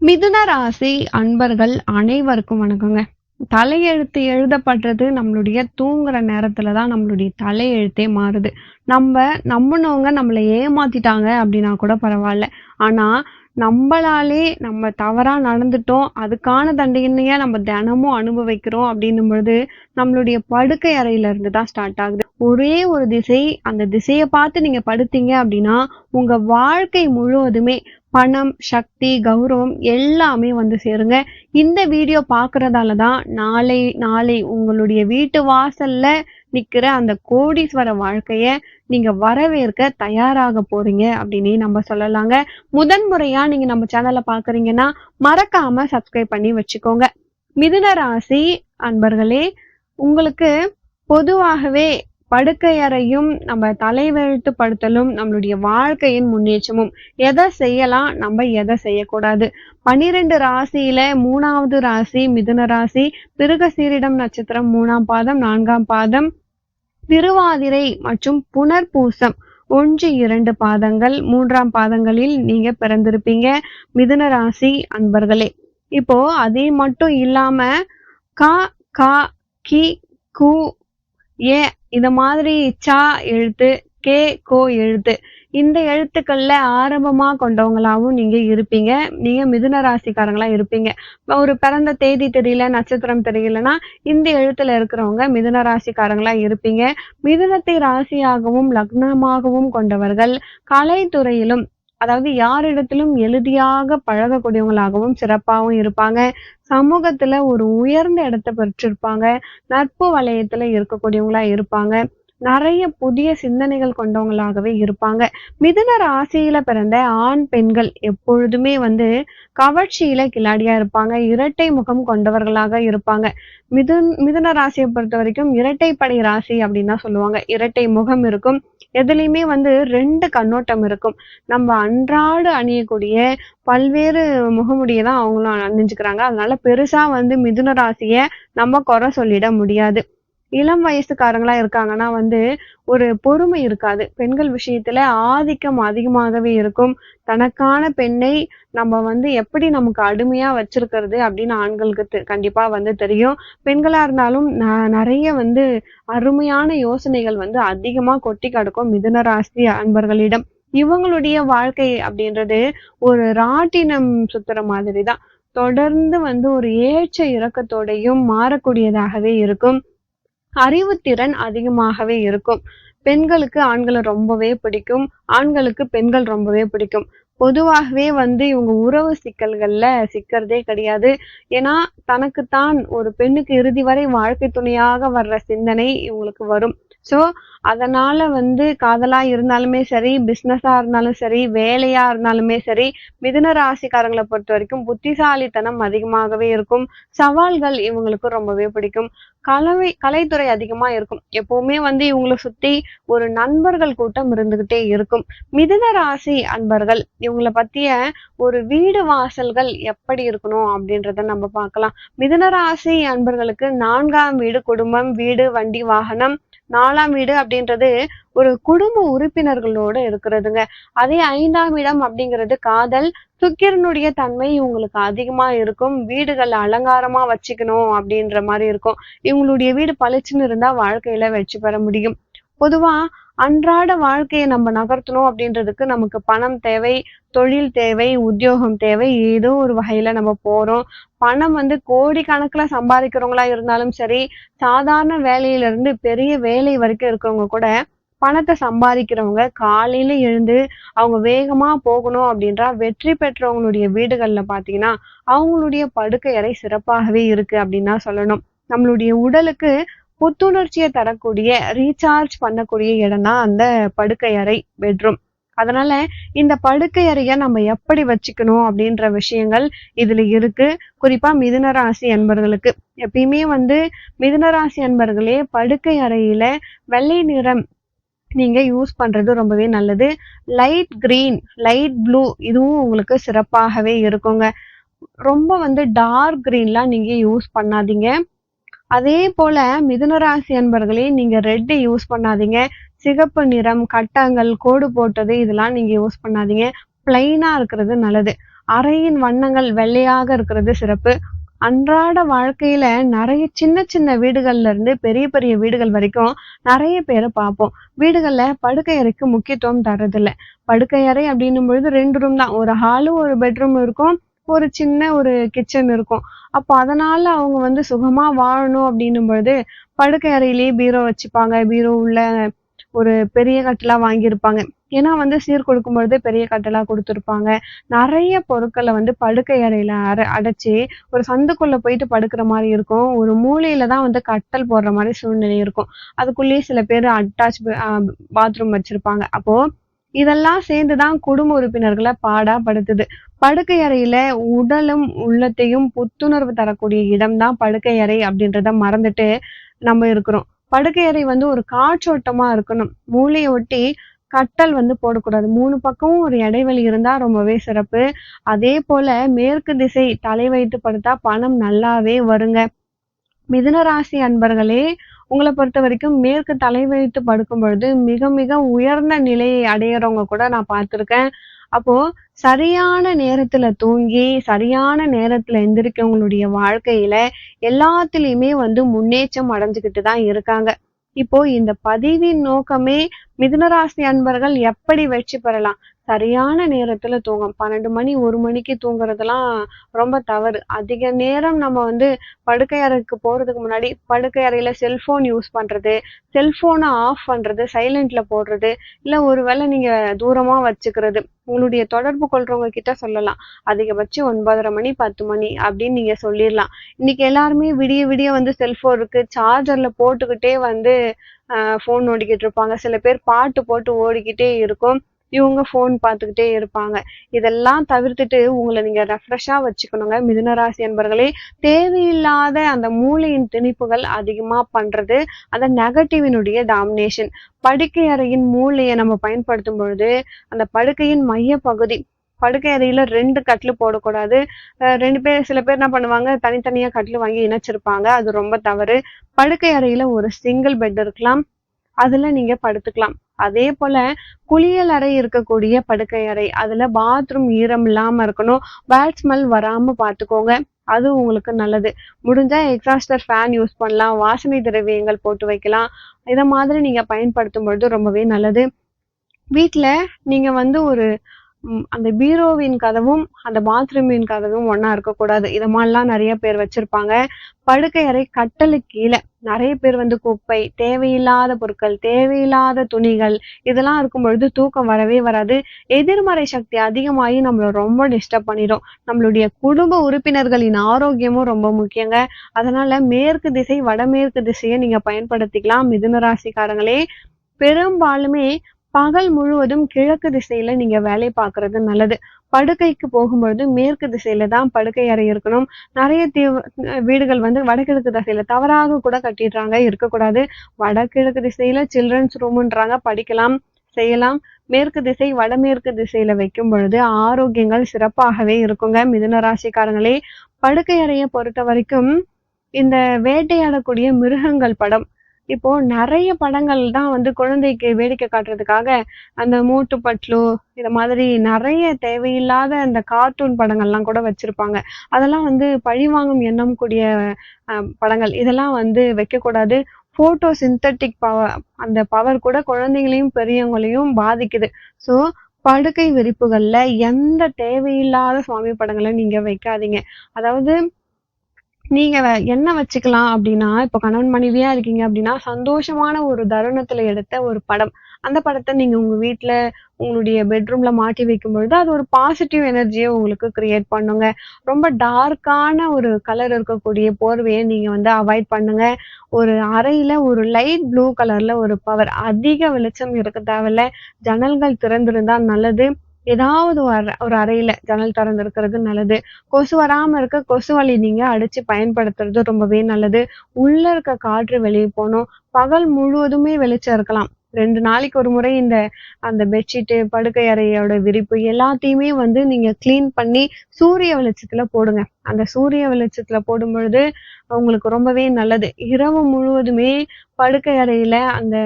மிதுன ராசி அன்பர்கள் அனைவருக்கும் வணக்கங்க. தலையெழுத்து எழுதப்படுறது நம்மளுடைய தூங்குற நேரத்துல தான் நம்மளுடைய தலையெழுத்தே மாறுது. நம்ம நம்பினவங்க நம்மளை ஏமாத்திட்டாங்க அப்படின்னா கூட பரவாயில்ல. ஆனா நம்மளாலே நம்ம தவறா நடந்துட்டோம் அதுக்கான தண்டனையை நம்ம தினமும் அனுபவிக்கிறோம் அப்படின்னும் பொழுது நம்மளுடைய படுக்கை அறையில இருந்து தான் ஸ்டார்ட் ஆகுது. ஒரே ஒரு திசை அந்த திசையை பார்த்து நீங்க படுத்தீங்க அப்படின்னா உங்க வாழ்க்கை முழுவதுமே பணம் சக்தி கௌரவம் எல்லாமே வந்து சேருங்க. இந்த வீடியோ பார்க்கறதால தான் நாளை நாளை உங்களுடைய வீட்டு வாசல்ல நிற்கிற அந்த கோடீஸ்வர வாழ்க்கைய நீங்க வரவேற்க தயாராக போறீங்க அப்படின்னு நம்ம சொல்லலாங்க. முதன்முறையா நீங்க நம்ம சேனலை பாக்குறீங்கன்னா மறக்காம சப்ஸ்கிரைப் பண்ணி வச்சுக்கோங்க. மிதுன ராசி அன்பர்களே உங்களுக்கு பொதுவாகவே படுக்கையறையும் நம்ம தலைவெழுத்து படுத்தலும் நம்மளுடைய வாழ்க்கையின் முன்னேற்றமும் எதை செய்யலாம் நம்ம எதை செய்யக்கூடாது. பனிரெண்டு ராசியில மூணாவது ராசி மிதுன ராசி பிருகசீரிடம் நட்சத்திரம் மூணாம் பாதம் நான்காம் பாதம் திருவாதிரை மற்றும் புனர்பூசம் ஒன்று இரண்டு பாதங்கள் மூன்றாம் பாதங்களில் நீங்க பிறந்திருப்பீங்க. மிதுன ராசி அன்பர்களே இப்போ அதே மட்டும் இல்லாம கா கா கி கு ஏன் இந்த மாதிரி சா எழுத்து கே கோ எழுத்து இந்த எழுத்துக்கள்ல ஆரம்பமா கொண்டவங்களாவும் நீங்க இருப்பீங்க. நீங்க மிதுன ராசிக்காரங்களா இருப்பீங்க. ஒரு பிறந்த தேதி தெரியல நட்சத்திரம் தெரியலன்னா இந்த எழுத்துல இருக்கிறவங்க மிதுன ராசிக்காரங்களா இருப்பீங்க. மிதுனத்தை ராசியாகவும் லக்னமாகவும் கொண்டவர்கள். கலைத்துறையிலும் அதாவது யாரிடத்திலும் எழுதியாக பழகக்கூடியவங்களாகவும் சிறப்பாகவும் இருப்பாங்க. சமூகத்துல ஒரு உயர்ந்த இடத்தை பெற்றிருப்பாங்க. நட்பு வலயத்துல இருக்கக்கூடியவங்களா இருப்பாங்க. நிறைய புதிய சிந்தனைகள் கொண்டவங்களாகவே இருப்பாங்க. மிதுன ராசியில பிறந்த ஆண் பெண்கள் எப்பொழுதுமே வந்து கவர்ச்சியில கிளாடியா இருப்பாங்க. இரட்டை முகம் கொண்டவர்களாக இருப்பாங்க. மிதுன் மிதுன ராசியை பொறுத்த வரைக்கும் இரட்டைப்படை ராசி அப்படின்னு தான் சொல்லுவாங்க. இரட்டை முகம் இருக்கும். எதுலையுமே வந்து ரெண்டு கண்ணோட்டம் இருக்கும். நம்ம அன்றாட அணியக்கூடிய பல்வேறு முகமுடியை தான் அவங்களும் அணிஞ்சுக்கிறாங்க. அதனால பெருசா வந்து மிதுன ராசியை நம்ம குறை சொல்லிட முடியாது. இளம் வயசுக்காரங்களா இருக்காங்கன்னா வந்து ஒரு பொறுமை இருக்காது. பெண்கள் விஷயத்துல ஆதிக்கம் அதிகமாகவே இருக்கும். தனக்கான பெண்ணை நம்ம வந்து எப்படி நமக்கு அடிமையா வச்சிருக்கிறது அப்படின்னு ஆண்களுக்கு தெ- கண்டிப்பா வந்து தெரியும். பெண்களா இருந்தாலும் ந- நிறைய வந்து அருமையான யோசனைகள் வந்து அதிகமா கொட்டி கிடக்கும் மிதுன ராசி அன்பர்களிடம். இவங்களுடைய வாழ்க்கை அப்படின்றது ஒரு ராட்டினம் சுத்துற மாதிரி தான் தொடர்ந்து வந்து ஒரு ஏற்ற இறக்கத்தோடையும் மாறக்கூடியதாகவே இருக்கும். அறிவுத்திறன் அதிகமாகவே இருக்கும். பெண்களுக்கு ஆண்களை ரொம்பவே பிடிக்கும். ஆண்களுக்கு பெண்கள் ரொம்பவே பிடிக்கும். பொதுவாகவே வந்து இவங்க உறவு சிக்கல்கள்ல சிக்கிறதே கிடையாது. ஏன்னா தனக்குத்தான் ஒரு பெண்ணுக்கு இறுதி வரை வாழ்க்கை துணையாக வர்ற சிந்தனை இவங்களுக்கு வரும். சோ அதனால வந்து காதலா இருந்தாலுமே சரி பிஸ்னஸா இருந்தாலும் சரி வேலையா இருந்தாலுமே சரி மிதுன ராசிக்காரங்களை பொறுத்த வரைக்கும் புத்திசாலித்தனம் அதிகமாகவே இருக்கும். சவால்கள் இவங்களுக்கு ரொம்பவே பிடிக்கும். கலவை கலைத்துறை அதிகமா இருக்கும். எப்பவுமே வந்து இவங்களை சுத்தி ஒரு நண்பர்கள் கூட்டம் இருந்துகிட்டே இருக்கும். மிதுன ராசி அன்பர்கள் இவங்களை பத்திய ஒரு வீடு வாசல்கள் எப்படி இருக்கணும் அப்படின்றத நம்ம பார்க்கலாம். மிதுன ராசி அன்பர்களுக்கு நான்காம் வீடு குடும்பம் வீடு வண்டி வாகனம் நாலாம் வீடு அப்படின்றது ஒரு குடும்ப உறுப்பினர்களோட இருக்கிறதுங்க. அதே ஐந்தாம் இடம் அப்படிங்கிறது காதல் சுக்கிரனுடைய தன்மை இவங்களுக்கு அதிகமா இருக்கும். வீடுகள் அலங்காரமா வச்சுக்கணும் அப்படின்ற மாதிரி இருக்கும். இவங்களுடைய வீடு பளிச்சுன்னு இருந்தா வாழ்க்கையில வெற்றி பெற முடியும். பொதுவா அன்றாட வாழ்க்கையை நம்ம நகர்த்தணும் அப்படின்றதுக்கு நமக்கு பணம் தேவை தொழில் தேவை உத்தியோகம் தேவை ஏதோ ஒரு வகையில நம்ம போறோம். பணம் வந்து கோடிக்கணக்கில் சம்பாதிக்கிறவங்களா இருந்தாலும் சரி சாதாரண வேலையில இருந்து பெரிய வேலை வரைக்கும் இருக்கிறவங்க கூட பணத்தை சம்பாதிக்கிறவங்க காலையில எழுந்து அவங்க வேகமா போகணும் அப்படின்றா வெற்றி பெற்றவங்களுடைய வீடுகள்ல பாத்தீங்கன்னா அவங்களுடைய படுக்கை அறை சிறப்பாகவே இருக்கு அப்படின்னு தான் சொல்லணும். நம்மளுடைய உடலுக்கு புத்துணர்ச்சியை தரக்கூடிய ரீசார்ஜ் பண்ணக்கூடிய இடம் தான் அந்த படுக்கை அறை பெட்ரூம் அதனால இந்த படுக்கை அறையை நம்ம எப்படி வச்சுக்கணும் அப்படின்ற விஷயங்கள் இதுல இருக்கு. குறிப்பா மிதுன ராசி அன்பர்களுக்கு. எப்பயுமே வந்து மிதுன ராசி அன்பர்களே படுக்கை அறையில வெள்ளை நிறம் நீங்க யூஸ் பண்றது ரொம்பவே நல்லது. லைட் கிரீன் லைட் ப்ளூ இதுவும் உங்களுக்கு சிறப்பாகவே இருக்குங்க. ரொம்ப வந்து டார்க் கிரீன்லாம் நீங்க யூஸ் பண்ணாதீங்க. அதே போல மிதுன ராசி அன்பர்களே நீங்க ரெட்டு யூஸ் பண்ணாதீங்க சிகப்பு நிறம் கட்டங்கள் கோடு போட்டது இதெல்லாம் நீங்க யூஸ் பண்ணாதீங்க பிளைனா இருக்கிறது நல்லது அறையின் வண்ணங்கள் வெள்ளையாக இருக்கிறது சிறப்பு. அன்றாட வாழ்க்கையில நிறைய சின்ன சின்ன வீடுகள்ல இருந்து பெரிய பெரிய வீடுகள் வரைக்கும் நிறைய பேரை பார்ப்போம். வீடுகள்ல படுக்கை அறைக்கு முக்கியத்துவம் தர்றதில்ல. படுக்கை அறை அப்படின்னும் பொழுது ரெண்டு ரூம் தான். ஒரு ஹாலும் ஒரு பெட்ரூம் இருக்கும். ஒரு சின்ன ஒரு கிச்சன் இருக்கும். அப்போ அதனால அவங்க வந்து சுகமா வாழணும் அப்படின்னும் பொழுது, படுக்கை அறையிலேயே பீரோ வச்சுப்பாங்க. பீரோ உள்ள ஒரு பெரிய கட்டிலா வாங்கியிருப்பாங்க. ஏன்னா வந்து சீர் கொடுக்கும்பொழுது பெரிய கட்டிலா கொடுத்துருப்பாங்க நிறைய பொருட்களை வந்து படுக்கை அறையில அர அடைச்சி ஒரு சந்துக்குள்ள போயிட்டு படுக்கிற மாதிரி இருக்கும். ஒரு மூலையில தான் வந்து கட்டல் போடுற மாதிரி சூழ்நிலை இருக்கும். அதுக்குள்ளேயே சில பேர் அட்டாச் பாத்ரூம் வச்சிருப்பாங்க. அப்போ இதெல்லாம் சேர்ந்து தான் குடும்ப உறுப்பினர்களை பாடாப்படுத்துது படுக்கை அறையில உடலும், உள்ளத்தையும் புத்துணர்வு தரக்கூடிய இடம் தான் படுக்கை அறை அப்படின்றத மறந்துட்டு நம்ம இருக்கிறோம். படுக்கை அறை வந்து ஒரு காற்றோட்டமா இருக்கணும். மூளையை ஒட்டி கட்டல் வந்து போடக்கூடாது. மூணு பக்கமும் ஒரு இடைவெளி இருந்தா ரொம்பவே சிறப்பு. அதே போல மேற்கு திசை தலை வைத்து படுத்தா பணம் நல்லாவே வருங்க. மிதுன ராசி அன்பர்களே, உங்களை பொறுத்த வரைக்கும் மேற்கு தலை வைத்து படுக்கும் பொழுது மிக மிக உயர்ந்த நிலையை அடையறவங்க கூட நான் பார்த்துருக்கேன். அப்போ சரியான நேரத்துல தூங்கி, சரியான நேரத்துல எந்திரிக்கவங்களுடைய வாழ்க்கையில எல்லாத்துலயுமே வந்து முன்னேற்றம் அடைஞ்சுக்கிட்டு தான் இருக்காங்க. இப்போ இந்த பதிவின் நோக்கமே மிதுனராசி அன்பர்கள் எப்படி வெற்றி பெறலாம்? சரியான நேரத்தில் தூங்கும் பன்னெண்டு மணி, ஒரு மணிக்கு தூங்குறதெல்லாம் ரொம்ப தவறு. அதிக நேரம் நம்ம வந்து படுக்கை அறைக்கு போகிறதுக்கு முன்னாடி, படுக்கை அறையில் செல்ஃபோன் யூஸ் பண்ணுறது செல்ஃபோனை ஆஃப் பண்ணுறது சைலண்டில் போடுறது, இல்லை ஒரு வேளை நீங்கள் தூரமாக வச்சுக்கிறது. உங்களுடைய தொடர்பு கொள்றவங்க கிட்ட சொல்லலாம். அதிகபட்சம் 9:30 மணி, 10 மணி அப்படின்னு நீங்கள் சொல்லிடலாம் இன்னைக்கு எல்லாருமே விடிய விடிய வந்து செல்ஃபோன் இருக்குது சார்ஜரில் போட்டுக்கிட்டே வந்து ஃபோன் ஓடிக்கிட்டு இருப்பாங்க. சில பேர் பாட்டு போட்டு ஓடிக்கிட்டே இருக்கும். இவங்க ஃபோன் பார்த்துக்கிட்டே இருப்பாங்க. இதெல்லாம் தவிர்த்துட்டு உங்களை நீங்க ரெஃப்ரெஷ்ஷாக வச்சுக்கணுங்க. மிதுனராசி என்பர்களே தேவையில்லாத அந்த மூளையின் திணிப்புகள் அதிகமாக பண்ணுறது அந்த நெகட்டிவினுடைய டாமினேஷன். படுக்கை அறையின் மூளையை நம்ம பயன்படுத்தும் பொழுது, அந்த படுக்கையின் மையப்பகுதி படுக்கை அறையில ரெண்டு கட்டில் போடக்கூடாது. ரெண்டு பேர் சில பேர் என்ன பண்ணுவாங்க, தனித்தனியாக கட்டில் வாங்கி இணைச்சிருப்பாங்க. அது ரொம்ப தவறு. படுக்கை அறையில ஒரு சிங்கிள் பெட் இருக்கலாம். அதுல நீங்க படுத்துக்கலாம். அதே போல குளியல் அறை இருக்கக்கூடிய படுக்கை அறை. அதுல பாத்ரூம் ஈரம் இல்லாம இருக்கணும். பேட் ஸ்மெல் வராம பார்த்துக்கோங்க. அது உங்களுக்கு நல்லது. முடிஞ்சா எக்ஸாஸ்டர் ஃபேன் யூஸ் பண்ணலாம். வாசனை திரவியங்கள் போட்டு வைக்கலாம். இதை மாதிரி நீங்க பயன்படுத்தும் பொழுது ரொம்பவே நல்லது. வீட்ல நீங்க வந்து ஒரு அந்த பீரோவின் கதவும், அந்த பாத்ரூமின் கதவும் ஒன்றா இருக்கக்கூடாது. இதை மாதிரிலாம் நிறைய பேர் வச்சுருப்பாங்க படுக்கை அறை கட்டிலுக்கு கீழே நிறைய பேர் வந்து குப்பை, தேவையில்லாத பொருட்கள், தேவையில்லாத துணிகள் இதெல்லாம் இருக்கும் பொழுது தூக்கம் வரவே வராது. எதிர்மறை சக்தி அதிகமாகி நம்மள ரொம்ப டிஸ்டர்ப் பண்ணிடும். நம்மளுடைய குடும்ப உறுப்பினர்களின் ஆரோக்கியமும் ரொம்ப முக்கியங்க. அதனால மேற்கு திசை, வடமேற்கு திசையை நீங்க பயன்படுத்திக்கலாம். மிதுன ராசிக்காரங்களே, பெரும்பாலுமே பகல் முழுவதும் கிழக்கு திசையில நீங்க வேலை பார்க்குறது நல்லது. படுக்கைக்கு போகும்பொழுது மேற்கு திசையில தான் படுக்கை அறை இருக்கணும். நிறைய தீவ் வீடுகள் வந்து வடகிழக்கு திசையில தவறாக கூட கட்டிடுறாங்க. இருக்கக்கூடாது. வடகிழக்கு திசையில சில்ட்ரன்ஸ் ரூம்ன்றாங்க. படிக்கலாம், செய்யலாம். மேற்கு திசை, வடமேற்கு திசையில வைக்கும் பொழுது ஆரோக்கியங்கள் சிறப்பாகவே இருக்குங்க. மிதுன ராசிக்காரங்களே, படுக்கை அறையை பொறுத்த வரைக்கும் இந்த வேட்டையாடக்கூடிய மிருகங்கள் படம் இப்போ நிறைய படங்கள் தான் வந்து குழந்தைக்கு வேடிக்கை காட்டுறதுக்காக, அந்த மூட்டு பட்லு இத மாதிரி நிறைய தேவையில்லாத அந்த கார்ட்டூன் படங்கள்லாம் கூட வச்சிருப்பாங்க. அதெல்லாம் வந்து பழிவாங்கும் எண்ணம் கூடிய படங்கள். இதெல்லாம் வந்து வைக்கக்கூடாது. ஃபோட்டோ சிந்தட்டிக் பவர் அந்த பவர் கூட குழந்தைங்களையும், பெரியவங்களையும் பாதிக்குது. ஸோ படுக்கை விரிப்புகளில் எந்த தேவையில்லாத சுவாமி படங்களை நீங்கள் வைக்காதீங்க. அதாவது நீங்க வ என்ன வச்சுக்கலாம் அப்படின்னா இப்போ கணவன் மனைவியா இருக்கீங்க அப்படின்னா சந்தோஷமான ஒரு தருணத்துல எடுத்த ஒரு படம். அந்த படத்தை நீங்க உங்க வீட்டுல உங்களுடைய பெட்ரூம்ல மாட்டி வைக்கும் பொழுது அது ஒரு பாசிட்டிவ் எனர்ஜியை உங்களுக்கு கிரியேட் பண்ணுங்க. ரொம்ப டார்க்கான ஒரு கலர் இருக்கக்கூடிய போர்வையை நீங்க வந்து அவாய்ட் பண்ணுங்க. ஒரு அறையில ஒரு லைட் ப்ளூ கலர்ல ஒரு பவர் அதிக வெளிச்சம் இருக்க தேவையில்ல. ஜன்னல்கள் திறந்திருந்தா நல்லது. ஏதாவது ஒரு ஒரு அறையில ஜன்னல் திறந்துருக்கிறது நல்லது. கொசு வராம இருக்க கொசு வலி நீங்க அடிச்சு பயன்படுத்துறது ரொம்பவே நல்லது. உள்ள இருக்க காற்று வெளியே போகணும் பகல் முழுவதுமே வெளிச்சம் இருக்கலாம். ரெண்டு நாளைக்கு ஒரு முறை இந்த அந்த பெட்ஷீட்டு, படுக்கை அறையோட விரிப்பு எல்லாத்தையுமே வந்து நீங்க கிளீன் பண்ணி சூரிய வெளிச்சத்துல போடுங்க. அந்த சூரிய வெளிச்சத்துல போடும்பொழுது உங்களுக்கு ரொம்பவே நல்லது. இரவு முழுவதுமே படுக்கை அறையில அந்த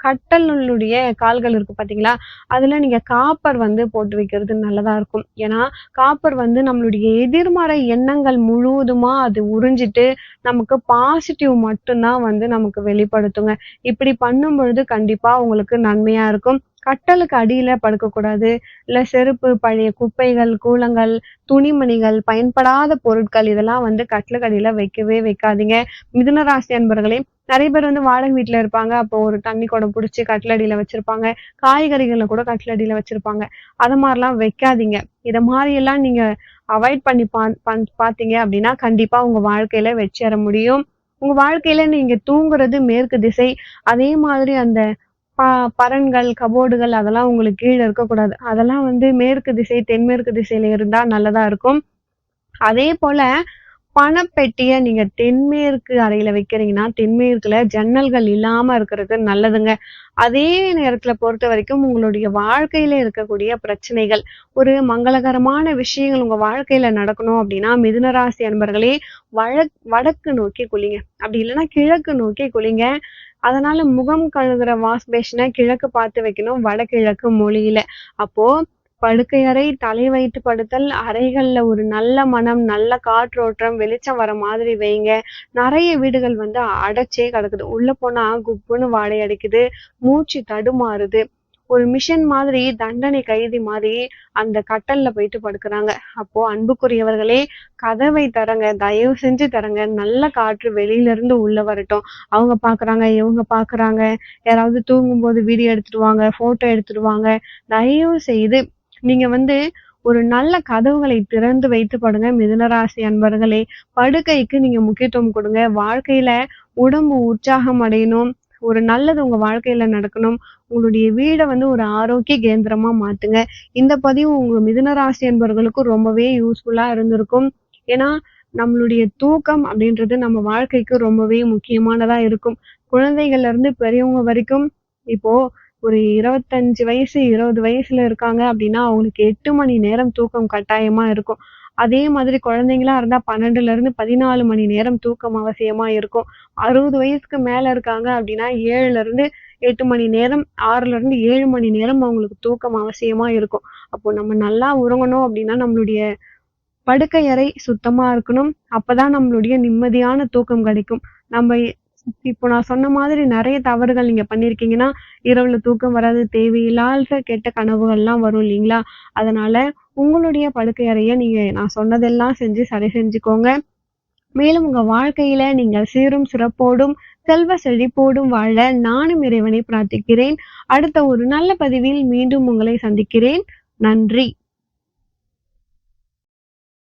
கட்டலுடைய கால்கள் இருக்கு பார்த்தீங்களா? அதுல நீங்க காப்பர் வந்து போட்டு வைக்கிறது நல்லதா இருக்கும். ஏன்னா, காப்பர் வந்து நம்மளுடைய எதிர்மறை எண்ணங்கள் முழுவதுமா அது உறிஞ்சிட்டு, நமக்கு பாசிட்டிவ் மட்டும் தான் வந்து நமக்கு வெளிப்படுத்துங்க. இப்படி பண்ணும் பொழுது கண்டிப்பா உங்களுக்கு நன்மையா இருக்கும். கட்டலுக்கு அடியில் படுக்கக்கூடாது. இல்லை செருப்பு, பழைய குப்பைகள், கூலங்கள் துணிமணிகள், பயன்படாத பொருட்கள் இதெல்லாம் வந்து கட்டலுக்கு அடியில் வைக்கவே வைக்காதீங்க. மிதுன ராசி அன்பர்களே, நிறைய பேர் வந்து வாடகை வீட்டில் இருப்பாங்க. அப்போ ஒரு தண்ணி குடம் பிடிச்சி கட்டிலடியில வச்சுருப்பாங்க காய்கறிகளை கூட கட்டிலடியில வச்சுருப்பாங்க அதை மாதிரிலாம் வைக்காதீங்க. இதை மாதிரியெல்லாம் நீங்கள் அவாய்ட் பண்ணி பா பார்த்தீங்க அப்படின்னா கண்டிப்பாக உங்கள் வாழ்க்கையில் வச்சேற முடியும். உங்கள் வாழ்க்கையில் நீங்கள் தூங்குறது மேற்கு திசை. அதே மாதிரி அந்த ப பரன்கள், கபோர்டுகள் அதெல்லாம் உங்களுக்கு கீழே இருக்கக்கூடாது. அதெல்லாம் வந்து மேற்கு திசை, தென்மேற்கு திசையில இருந்தா நல்லதா இருக்கும். அதே போல பணப்பெட்டியை நீங்க தென்மேற்கு அறையில வைக்கிறீங்கன்னா, தென்மேற்குல ஜன்னல்கள் இல்லாம இருக்கிறது நல்லதுங்க. அதே நேரத்துல பொறுத்தவரைக்கும் உங்களுடைய வாழ்க்கையில இருக்கக்கூடிய பிரச்சனைகள், ஒரு மங்களகரமான விஷயங்கள் உங்க வாழ்க்கையில நடக்கணும் அப்படின்னா மிதுன ராசி அன்பர்களே வழ வடக்கு நோக்கி குளிங்க. அப்படி இல்லைன்னா கிழக்கு நோக்கி குளிங்க. அதனால முகம் கழுகுற வாஷ் பேஷன கிழக்கு பார்த்து வைக்கணும். வடகிழக்கு மொழியில. அப்போ படுக்கை அறை, தலை வைத்து படுத்தல், அறைகள்ல ஒரு நல்ல மனம், நல்ல காற்றோட்டம், வெளிச்சம் வர மாதிரி வைங்க. நிறைய வீடுகள் வந்து அடைச்சே கிடக்குது. உள்ள போனா குப்புன்னு வாடை அடிக்குது. மூச்சு தடுமாறுது. ஒரு மிஷன் மாதிரி தண்டனை கைதி மாதிரி அந்த கட்டல்ல போயிட்டு படுக்கிறாங்க அப்போ அன்புக்குரியவர்களே, கதவை தரங்க தயவு செஞ்சு தரங்க நல்ல காற்று வெளியில இருந்து உள்ள வரட்டும். அவங்க பார்க்குறாங்க, இவங்க பார்க்குறாங்க. யாராவது தூங்கும்போது வீடியோ எடுத்துடுவாங்க போட்டோ ஃபோட்டோ தயவு செய்து நீங்க வந்து ஒரு நல்ல கதவுகளை திறந்து வைத்து படுங்க. மிதுனராசி அன்பர்களே, படுக்கைக்கு நீங்க முக்கியத்துவம் கொடுங்க வாழ்க்கையில உடம்பு உற்சாகம் அடையணும். ஒரு நல்லது உங்க வாழ்க்கையில நடக்கணும். உங்களுடைய வீட வந்து ஒரு ஆரோக்கிய கேந்திரமா மாத்துங்க. இந்த பதிவு உங்க மிதுனராசி என்பவர்களுக்கு ரொம்பவே யூஸ்ஃபுல்லா இருந்திருக்கும். ஏன்னா, நம்மளுடைய தூக்கம் அப்படின்றது நம்ம வாழ்க்கைக்கு ரொம்பவே முக்கியமானதா இருக்கும். குழந்தைகள்ல இருந்து பெரியவங்க வரைக்கும் இப்போ ஒரு 25 வயசு, 20 வயசுல இருக்காங்க அப்படின்னா, அவங்களுக்கு எட்டு மணி நேரம் தூக்கம் கட்டாயமா இருக்கும். அதே மாதிரி குழந்தைங்களா இருந்தா 12லருந்து 14 மணி நேரம் தூக்கம் அவசியமா இருக்கும். 60 வயசுக்கு மேல இருக்காங்க அப்படின்னா 7லருந்து 8 மணி நேரம், 6லருந்து 7 மணி நேரம் அவங்களுக்கு தூக்கம் அவசியமா இருக்கும். அப்போ நம்ம நல்லா உறங்கணும் அப்படின்னா, நம்மளுடைய படுக்கை அறை சுத்தமா இருக்கணும். அப்பதான் நம்மளுடைய நிம்மதியான தூக்கம் கிடைக்கும். நம்ம இப்போ நான் சொன்ன மாதிரி நிறைய தவறுகள் நீங்க பண்ணியிருக்கீங்கன்னா, இரவுல தூக்கம் வராது. தேவையில்லாத கெட்ட கனவுகள்லாம் வரும் இல்லைங்களா அதனால உங்களுடைய படுக்கை அறைய நீங்க நான் சொன்னதெல்லாம் செஞ்சு சரி செஞ்சுக்கோங்க. மேலும் உங்க வாழ்க்கையில நீங்கள் சீரும் சிறப்போடும், செல்வ செழிப்போடும் வாழ நானும் இறைவனை பிரார்த்திக்கிறேன். அடுத்த ஒரு நல்ல பதிவில் மீண்டும் உங்களை சந்திக்கிறேன். நன்றி.